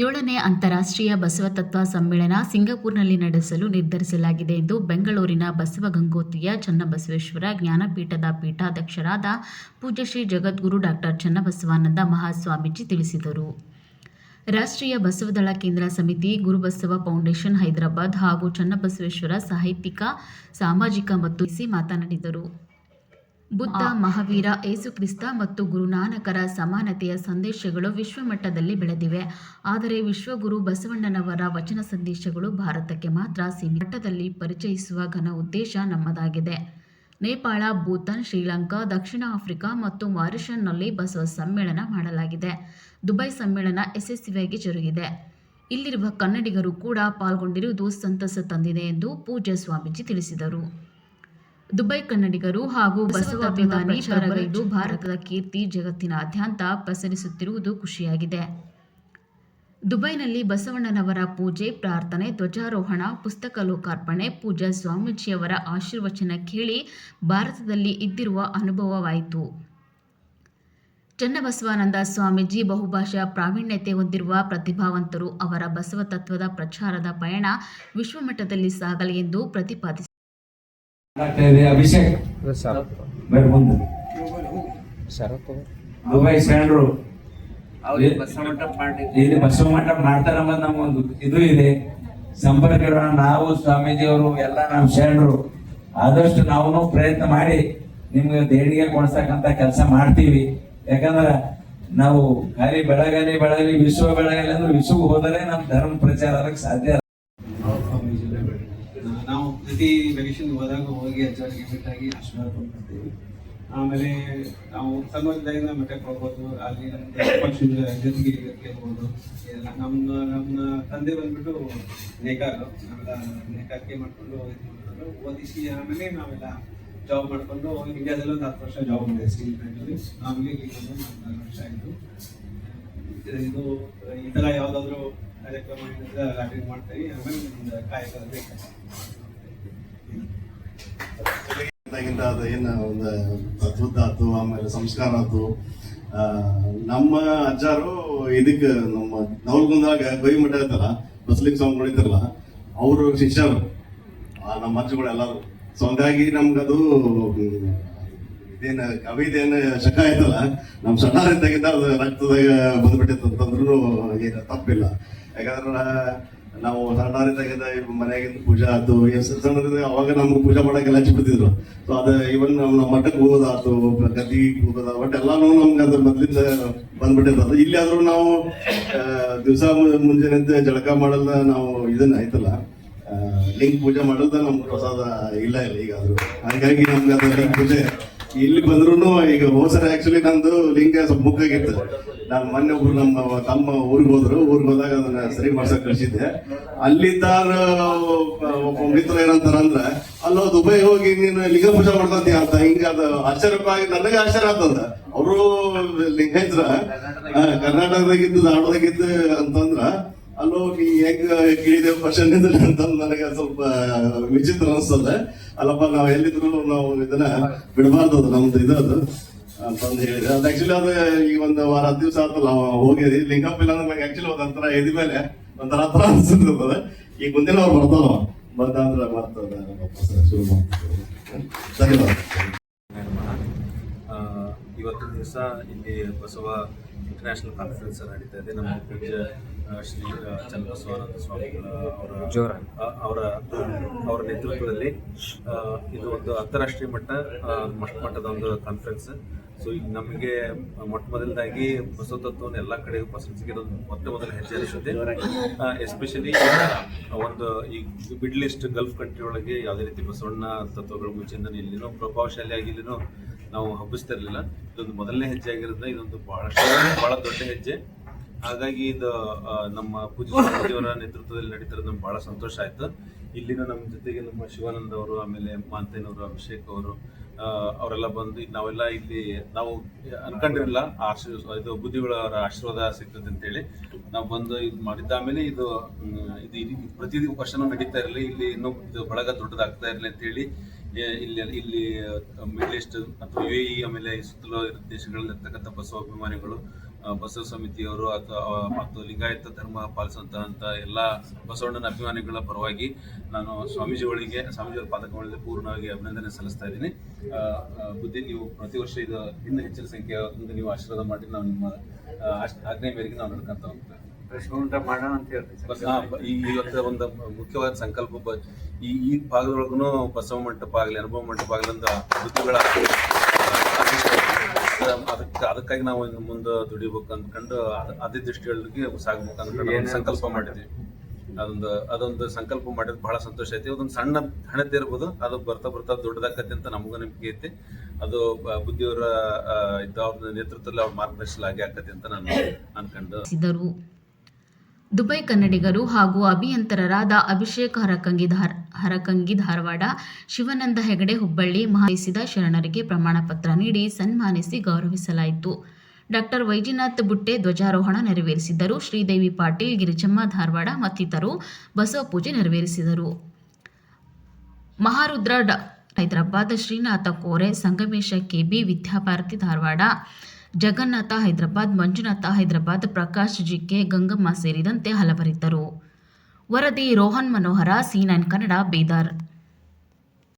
ಏಳನೇ ಅಂತಾರಾಷ್ಟ್ರೀಯ ಬಸವತತ್ವ ಸಮ್ಮೇಳನ ಸಿಂಗಪುರ್ನಲ್ಲಿ ನಡೆಸಲು ನಿರ್ಧರಿಸಲಾಗಿದೆ ಎಂದು ಬೆಂಗಳೂರಿನ ಬಸವ ಗಂಗೋತ್ರಿಯ ಚನ್ನಬಸವೇಶ್ವರ ಜ್ಞಾನಪೀಠದ ಪೀಠಾಧ್ಯಕ್ಷರಾದ ಪೂಜ್ಯ ಶ್ರೀ ಜಗದ್ಗುರು ಡಾಕ್ಟರ್ ಚನ್ನಬಸವಾನಂದ ಮಹಾಸ್ವಾಮೀಜಿ ತಿಳಿಸಿದರು. ರಾಷ್ಟ್ರೀಯ ಬಸವದಳ ಕೇಂದ್ರ ಸಮಿತಿ ಗುರುಬಸವ ಫೌಂಡೇಶನ್ ಹೈದರಾಬಾದ್ ಹಾಗೂ ಚನ್ನಬಸವೇಶ್ವರ ಸಾಹಿತ್ಯಿಕ, ಸಾಮಾಜಿಕ ಮತ್ತು ಸಿ ಮಾತನಾಡಿದರು. ಬುದ್ಧ ಮಹಾವೀರ ಏಸುಕ್ರಿಸ್ತ ಮತ್ತು ಗುರುನಾನಕರ ಸಮಾನತೆಯ ಸಂದೇಶಗಳು ವಿಶ್ವಮಟ್ಟದಲ್ಲಿ ಬೆಳೆದಿವೆ. ಆದರೆ ವಿಶ್ವಗುರು ಬಸವಣ್ಣನವರ ವಚನ ಸಂದೇಶಗಳು ಭಾರತಕ್ಕೆ ಮಾತ್ರ ಸೀಮಿತ. ಮಟ್ಟದಲ್ಲಿ ಪರಿಚಯಿಸುವ ಘನ ಉದ್ದೇಶ ನಮ್ಮದಾಗಿದೆ. ನೇಪಾಳ ಭೂತಾನ್ ಶ್ರೀಲಂಕಾ ದಕ್ಷಿಣ ಆಫ್ರಿಕಾ ಮತ್ತು ಮಾರಿಷನ್ನಲ್ಲಿ ಬಸವ ಸಮ್ಮೇಳನ ಮಾಡಲಾಗಿದೆ. ದುಬೈ ಸಮ್ಮೇಳನ ಯಶಸ್ವಿಯಾಗಿ ಜರುಗಿದೆ. ಇಲ್ಲಿರುವ ಕನ್ನಡಿಗರು ಕೂಡ ಪಾಲ್ಗೊಂಡಿರುವುದು ಸಂತಸ ತಂದಿದೆ ಎಂದು ಪೂಜ್ಯ ಸ್ವಾಮೀಜಿ ತಿಳಿಸಿದರು. ದುಬೈ ಕನ್ನಡಿಗರು ಹಾಗೂ ಬಸವ ಅಭಿಮಾನಿ ಪರಗೈದು ಭಾರತದ ಕೀರ್ತಿ ಜಗತ್ತಿನಾದ್ಯಂತ ಪಸರಿಸುತ್ತಿರುವುದು ಖುಷಿಯಾಗಿದೆ. ದುಬೈನಲ್ಲಿ ಬಸವಣ್ಣನವರ ಪೂಜೆ ಪ್ರಾರ್ಥನೆ ಧ್ವಜಾರೋಹಣ ಪುಸ್ತಕ ಲೋಕಾರ್ಪಣೆ ಪೂಜಾ ಸ್ವಾಮೀಜಿಯವರ ಆಶೀರ್ವಚನ ಕೇಳಿ ಭಾರತದಲ್ಲಿ ಇದ್ದಿರುವ ಅನುಭವವಾಯಿತು. ಚನ್ನಬಸವಾನಂದ ಸ್ವಾಮೀಜಿ ಬಹುಭಾಷಾ ಪ್ರಾವೀಣ್ಯತೆ ಹೊಂದಿರುವ ಪ್ರತಿಭಾವಂತರು ಅವರ ಬಸವ ತತ್ವದ ಪ್ರಚಾರದ ಪಯಣ ವಿಶ್ವಮಟ್ಟದಲ್ಲಿ ಸಾಗಲಿ ಎಂದು ಪ್ರತಿಪಾದಿಸಿದರು. ಆಗ್ತಾ ಇದೆ ಅಭಿಷೇಕ್. ಬೇರೆ ಮುಂದೆ ದುಬೈ ಶರಣರು ಇಲ್ಲಿ ಬಸವ ಮಂಟಪ ಮಾಡ್ತಾರಂಬ ನಮ್ಗೊಂದು ಒಂದು ಇದು ಇದೆ. ಸಂಪರ್ಕ ನಾವು ಸ್ವಾಮೀಜಿಯವರು ಎಲ್ಲ ನಮ್ಮ ಶರಣರು ಆದಷ್ಟು ನಾವು ಪ್ರಯತ್ನ ಮಾಡಿ ನಿಮ್ಗೆ ದೇಣಿಗೆ ಕೊಡ್ಸಕ್ಕಂತ ಕೆಲಸ ಮಾಡ್ತೀವಿ. ಯಾಕಂದ್ರ ನಾವು ಖಾಲಿ ಬೆಳಗಲಿ ಬೆಳಗಲಿ ವಿಶ್ವ ಬೆಳಗಲಿ ಅಂದ್ರೆ ವಿಶ್ವ ಹೋದರೆ ನಮ್ಮ ಧರ್ಮ ಪ್ರಚಾರ ಆಗಕ್ಕೆ ಸಾಧ್ಯ ಪ್ರತಿ ವೆಕೇಶನ್ ಹೋದಾಗ ಹೋಗಿ ಅಜ್ಜಾರಿಗೆ ಮೀಟ್ ಆಗಿ ಆಶೀರ್ವಾದ ಕೊಡ್ತೀವಿ ಆಮೇಲೆ ನಾವು ಸಣ್ಣದಾಗಿಂದ ಮಠಕ್ಕೆ ಹೋಗ್ಬೋದು ಅಲ್ಲಿ ನಮ್ಮ ಫಂಕ್ಷನ್ ಎಲ್ಲ ನಮ್ಮ ನಮ್ಮ ತಂದೆ ಬಂದ್ಬಿಟ್ಟು ನೇಕಾರ, ನಾವೆಲ್ಲ ನೇಕಾರಿಕೆ ಮಾಡಿಕೊಂಡು ಮಾಡ್ಕೊಂಡು ಓದಿಸಿ ಆಮೇಲೆ ನಾವೆಲ್ಲ ಜಾಬ್ ಮಾಡಿಕೊಂಡು ಇಂಡಿಯಾದಲ್ಲಿ ಒಂದು ಹತ್ತು ವರ್ಷ ಜಾಬ್ ಮಾಡಿದೆ ಸ್ಟೀಲ್ ಪ್ಲಾಂಟಲ್ಲಿ ಆಮೇಲೆ ಬಂದು ಒಂದು ನಾಲ್ಕು ವರ್ಷ ಆಯಿತು. ಇದು ಈ ಥರ ಯಾವುದಾದ್ರೂ ಕಾರ್ಯಕ್ರಮ ಮಾಡಿದ್ರೆ ಅಟೆಂಡ್ ಮಾಡ್ತೀವಿ. ಆಮೇಲೆ ಕಾಯಕ ಬೇಕು ಆಗಿಂದ ಅದು ಏನು ಒಂದು ತತ್ವದ ಆತು ಆಮೇಲೆ ಸಂಸ್ಕಾರ ಆತು ಆ, ನಮ್ಮ ಅಜ್ಜಾರು ಇದಕ್ಕೆ ನಮ್ಮ ನವಲ್ಗುಂದಾಗ ಗೋಯಿ ಮಠ ಇರ್ತಾರ ಬಸ್ಲಿಂಗ್ ಸ್ವಾಮಿ ನೋಡಿತಾರಲ್ಲ ಅವರು ಆ, ನಮ್ಮ ಅಜ್ಜಗಳು ಎಲ್ಲರೂ. ಸೊ ಹಂಗಾಗಿ ನಮ್ಗದು ಇದೇನು ಕವಿದೇನು ಶಕ ಆಯ್ತಲ್ಲ ನಮ್ಮ ಸಣ್ಣಾರಿದ್ದಾಗಿಂದ ಅದು ರಕ್ತದಾಗ ಬಂದ್ಬಿಟ್ಟಿತ್ತು ಅಂತಂದ್ರೂ ಏನು ತಪ್ಪಿಲ್ಲ. ಯಾಕಂದ್ರೆ ನಾವು ಸಣ್ಣವರಿದ್ದಾಗಿಂದ ಮನೆಯಾಗಿಂದ ಪೂಜೆ ಆಯ್ತು. ಸಣ್ಣರಿದ್ದಾಗ ಅವಾಗ ನಮ್ಗೆ ಪೂಜೆ ಮಾಡಕ್ಕೆಲ್ಲ ಹಚ್ಚಿಬಿಡ್ತಿದ್ರು ಸೊ ಅದು ಇವನ್ ನಮ್ಮ ನಮ್ಮ ಮಠಕ್ಕೆ ಹೋಗೋದಾತು ಗದ್ದಿಗೆ ಹೋಗೋದ ಬಟ್ ಎಲ್ಲಾನು ನಮ್ಗೆ ಅದ್ರ ಮೊದ್ಲಿಂದ ಬಂದ್ಬಿಟ್ಟಿರ್ತದೆ ಇಲ್ಲಿ ಆದ್ರೂ ನಾವು ದಿವಸ ಮುಂಜಾನೆ ಜಳಕ ಮಾಡಲ್ಲ ನಾವು ಇದನ್ನ ಆಯ್ತಲ್ಲ ಲಿಂಗ್ ಪೂಜೆ ಮಾಡಲ್ದ ನಮ್ಗೆ ಪ್ರಸಾದ ಇಲ್ಲ ಇಲ್ಲ ಈಗ ಅದು ಹಾಗಾಗಿ ನಮ್ಗೆ ಅದು ಪೂಜೆ, ಇಲ್ಲಿ ಬಂದ್ರು ಈಗ ಹೋದ್ಸರ ಆಕ್ಚುಲಿ ನಂದು ಲಿಂಗ ಸ್ವಲ್ಪ ಮುಕ್ಕಾಗಿತ್ತು ನಾನು ಮೊನ್ನೆ ಒಬ್ರು ನಮ್ಮ ತಮ್ಮ ಊರಿಗೆ ಹೋದ್ರು. ಊರಿಗೆ ಹೋದಾಗ ಅದನ್ನ ಸರಿ ಮಾಡ್ಸಕ್ ಕಳ್ಸಿದ್ದೆ. ಅಲ್ಲಿದ್ದ ಒಬ್ಬ ಮಿತ್ರ ಏನಂತಾರ ಅಂದ್ರೆ, ಅಲ್ಲೋ, ದುಬೈ ಹೋಗಿ ನೀನು ಲಿಂಗ ಪೂಜೆ ಮಾಡ್ಕೊಂತೀಯ ಅಂತ. ಹಿಂಗ ಅದು ಆಶ್ಚರ್ಯವಾಗಿ ನನಗೆ ಆಶ್ಚರ್ಯ ಆಗ್ತದ. ಅವರು ಲಿಂಗಾಯತ್ರ ಕರ್ನಾಟಕದಾಗಿದ್ದು ಆಡೋದಾಗಿದ್ದು ಅಂತಂದ್ರ, ಅಲ್ಲೋ, ನೀ ಹೆಂಗ್ ಕೇಳಿದೆ ಕ್ವಶನ್ ಅಂತ ನನಗೆ ಸ್ವಲ್ಪ ವಿಚಿತ್ರ ಅನ್ಸ್ತದೆ. ಅಲ್ಲಪ್ಪ, ನಾವ್ ಎಲ್ಲಿದ್ರು ನಾವು ಇದನ್ನ ಬಿಡಬಾರ್ದು ನಮ್ದು ಇದದು ಅಂತಂದು ಹೇಳಿದೆ ಅದು ಆಕ್ಚುಲಿ ಅದು ಈಗ ಒಂದು ವಾರ ಹತ್ತು ದಿವಸ ಆತಲ್ಲ ನಾವು ಹೋಗಿದ್ವಿ ಲಿಂಗಪ್ಪ ಇಲ್ಲ ಅಂದ್ರೆ ನಂಗೆ ಆಕ್ಚುಲಿ ಒಂಥರ ಎದಿ ಮೇಲೆ ಒಂಥರ ಹತ್ರ ಅನ್ಸುತ್ತದೆ ಈಗ ಮುಂದಿನ ಅವ್ರು ಬರ್ತಾರ ಬಂದ ಬರ್ತದೆ. ಶುರು ಮಾಡ್ತಾರೆ ಧನ್ಯವಾದ ಇವತ್ತಿನ ದಿವಸ ಇಲ್ಲಿ ಬಸವ ಇಂಟರ್ನ್ಯಾಷನಲ್ ಕಾನ್ಫರೆನ್ಸ್ ನಡೀತಾ ಇದೆ. ನಮ್ಮ ಪೂಜ್ಯ ಶ್ರೀ ಚನ್ನಬಸವಾನಂದ ಸ್ವಾಮಿಗಳ ಅವರ ಅವರ ಅವರ ನೇತೃತ್ವದಲ್ಲಿ ಇದು ಒಂದು ಅಂತಾರಾಷ್ಟ್ರೀಯ ಮಟ್ಟ ಮಟ್ಟದ ಒಂದು ಕಾನ್ಫರೆನ್ಸ್ ಸೊ ಈಗ ನಮಗೆ ಮೊಟ್ಟ ಮೊದಲದಾಗಿ ಬಸವ ತತ್ವವನ್ನು ಎಲ್ಲ ಕಡೆಗೂ ಪಸರಿಸಿಗೆ ಮೊಟ್ಟ ಮೊದಲ ಹೆಜ್ಜೆ ಅನಿಸುತ್ತೆ ಎಸ್ಪೆಷಲಿ ಒಂದು ಈ ಮಿಡ್ಲ್ ಈಸ್ಟ್ ಗಲ್ಫ್ ಕಂಟ್ರಿ ಒಳಗೆ ಯಾವುದೇ ರೀತಿ ಬಸವಣ್ಣ ತತ್ವಗಳು ಇಲ್ಲಿನೂ ಪ್ರಭಾವಶಾಲಿಯಾಗಿಲ್ಲಿನೋ ನಾವು ನಾವು ಹಬ್ಬಿಸ್ತಿರ್ಲಿಲ್ಲ. ಇದೊಂದು ಮೊದಲನೇ ಹೆಜ್ಜೆ ಆಗಿರೋದ್ರಿಂದ ಇದೊಂದು ಬಹಳಷ್ಟು, ಬಹಳ ದೊಡ್ಡ ಹೆಜ್ಜೆ. ಹಾಗಾಗಿ ಇದು ನಮ್ಮ ಪೂಜ್ಯ ಸ್ವಾಮೀಜಿಯವರ ನೇತೃತ್ವದಲ್ಲಿ ನಡೀತಿರೋದು ನಮ್ಗೆ ಬಹಳ ಸಂತೋಷ ಆಯ್ತು. ಇಲ್ಲಿನ ನಮ್ಮ ಜೊತೆಗೆ ನಮ್ಮ ಶಿವಾನಂದ ಅವರು ಆಮೇಲೆ ಮಾಂತೇನವರು ಅಭಿಷೇಕ್ ಅವರು ಅವರೆಲ್ಲ ಬಂದು ನಾವೆಲ್ಲ ಇಲ್ಲಿ ನಾವು ಅನ್ಕೊಂಡಿರಲಿಲ್ಲ ಆಶೀರ್ವ, ಇದು ಬುದ್ಧಿಗಳ ಅವರ ಆಶೀರ್ವಾದ ಸಿಗ್ತದೆ ಅಂತೇಳಿ. ನಾವು ಬಂದು ಇದು ಮಾಡಿದ್ದ ಆಮೇಲೆ ಇದು ಇದು ಪ್ರತಿ ವರ್ಷನೂ ನಡೀತಾ ಇರಲಿ, ಇಲ್ಲಿ ಇನ್ನೂ ಇದು ಬಳಗ ದೊಡ್ಡದಾಗ್ತಾ ಇರಲಿ ಅಂತೇಳಿ, ಏ- ಇಲ್ಲಿ ಇಲ್ಲಿ ಮಿಡ್ಲ್ ಈಸ್ಟ್ ಅಥವಾ ಯು ಎ ಇ ಆಮೇಲೆ ಸುತ್ತಲೂ ದೇಶಗಳಲ್ಲಿರ್ತಕ್ಕಂಥ ಬಸವ ಅಭಿಮಾನಿಗಳು ಬಸವ ಸಮಿತಿಯವರು ಅಥವಾ ಮತ್ತು ಲಿಂಗಾಯತ ಧರ್ಮ ಪಾಲಿಸುವಂತಹ ಎಲ್ಲ ಬಸವಣ್ಣನ ಅಭಿಮಾನಿಗಳ ಪರವಾಗಿ ನಾನು ಸ್ವಾಮೀಜಿಗಳಿಗೆ ಸ್ವಾಮೀಜಿಗಳ ಪಾದಕಗಳಲ್ಲಿ ಪೂರ್ಣವಾಗಿ ಅಭಿನಂದನೆ ಸಲ್ಲಿಸ್ತಾ ಇದ್ದೀನಿ. ಬುದ್ಧಿ ನೀವು ಪ್ರತಿ ವರ್ಷ ಇದು ಇನ್ನೂ ಹೆಚ್ಚಿನ ಸಂಖ್ಯೆ ನೀವು ಆಶೀರ್ವಾದ ಮಾಡಿ ನಾವು ನಿಮ್ಮ ಆಜ್ಞೆ ಮೇರೆಗೆ ನಾವು ನಡ್ಕೊಂತ ಹೋಗ್ತೇವೆ. ಮಾಡೋಣ ಅಂತ ಹೇಳ್ತೀವಿ ಈ ಇವತ್ತು ಒಂದು ಮುಖ್ಯವಾದ ಸಂಕಲ್ಪ ಈ ಈ ಭಾಗದೊಳಗೂ ಬಸವ ಮಂಟಪ ಆಗಲಿ ಅನುಭವ ಮಂಟಪ ಆಗಲಿ ಅಂತ ಬುದ್ಧಿಗಳ ಅದಕ್ಕೆ ಅದಕ್ಕಾಗಿ ನಾವು ಇನ್ನು ಮುಂದೆ ದುಡಿಬೇಕು ಅಂದ್ಕೊಂಡು ಅದ್- ಅದೇ ದೃಷ್ಟಿಯೊಳಗೆ ಸಾಗ್ಬೇಕು ಅಂದ್ಕೊಂಡು ಸಂಕಲ್ಪ ಮಾಡಿದ್ವಿ ಅದೊಂದು ಅದೊಂದು ಸಂಕಲ್ಪ ಮಾಡಿದ್ ಬಹಳ ಸಂತೋಷ ಐತಿ. ಅದೊಂದು ಸಣ್ಣ ಹಣತೆ ಇರ್ಬೋದು. ಅದು ಬರ್ತಾ ಬರ್ತಾ ದೊಡ್ಡದಾಗತ್ತೆ ಅಂತ ನಮಗೂ ನಂಬಿಕೆ ಐತಿ. ಅದು ಬುದ್ಧಿಯವರ ಇದ್ದ ಅವ್ರ ನೇತೃತ್ವದಲ್ಲಿ ಅವ್ರ ಮಾರ್ಗದರ್ಶನ ಆಗಿ ಆಕತಿ ಅಂತ ನಾನು ಅನ್ಕೊಂಡು. ದುಬೈ ಕನ್ನಡಿಗರು ಹಾಗೂ ಅಭಿಯಂತರರಾದ ಅಭಿಷೇಕ್ ಹರಕಂಗಿ ಧಾರ್, ಹರಕಂಗಿ ಧಾರವಾಡ, ಶಿವಾನಂದ ಹೆಗಡೆ ಹುಬ್ಬಳ್ಳಿ ಮಹಾಯಿಸಿದ ಶರಣರಿಗೆ ಪ್ರಮಾಣ ಪತ್ರ ನೀಡಿ ಸನ್ಮಾನಿಸಿ ಗೌರವಿಸಲಾಯಿತು. ಡಾಕ್ಟರ್ ವೈಜಿನಾಥ್ ಬುಟ್ಟೆ ಧ್ವಜಾರೋಹಣ ನೆರವೇರಿಸಿದ್ದರು. ಶ್ರೀದೇವಿ ಪಾಟೀಲ್, ಗಿರಿಜಮ್ಮ ಧಾರವಾಡ ಮತ್ತಿತರರು ಬಸವ ಪೂಜೆ ನೆರವೇರಿಸಿದರು. ಮಹಾರುದ್ರ ಹೈದರಾಬಾದ್, ಶ್ರೀನಾಥ ಕೋರೆ, ಸಂಗಮೇಶ, ಕೆಬಿ, ವಿದ್ಯಾಭಾರತಿ ಧಾರವಾಡ, ಜಗನ್ನಾಥ ಹೈದರಾಬಾದ್, ಮಂಜುನಾಥ ಹೈದರಾಬಾದ್, ಪ್ರಕಾಶ್, ಜಿಕೆ, ಗಂಗಮ್ಮ ಸೇರಿದಂತೆ ಹಲವರಿದ್ದರು. ವರದಿ, ರೋಹನ್ ಮನೋಹರ, ಸಿ ನೈನ್ ಕನ್ನಡ, ಬೀದರ್.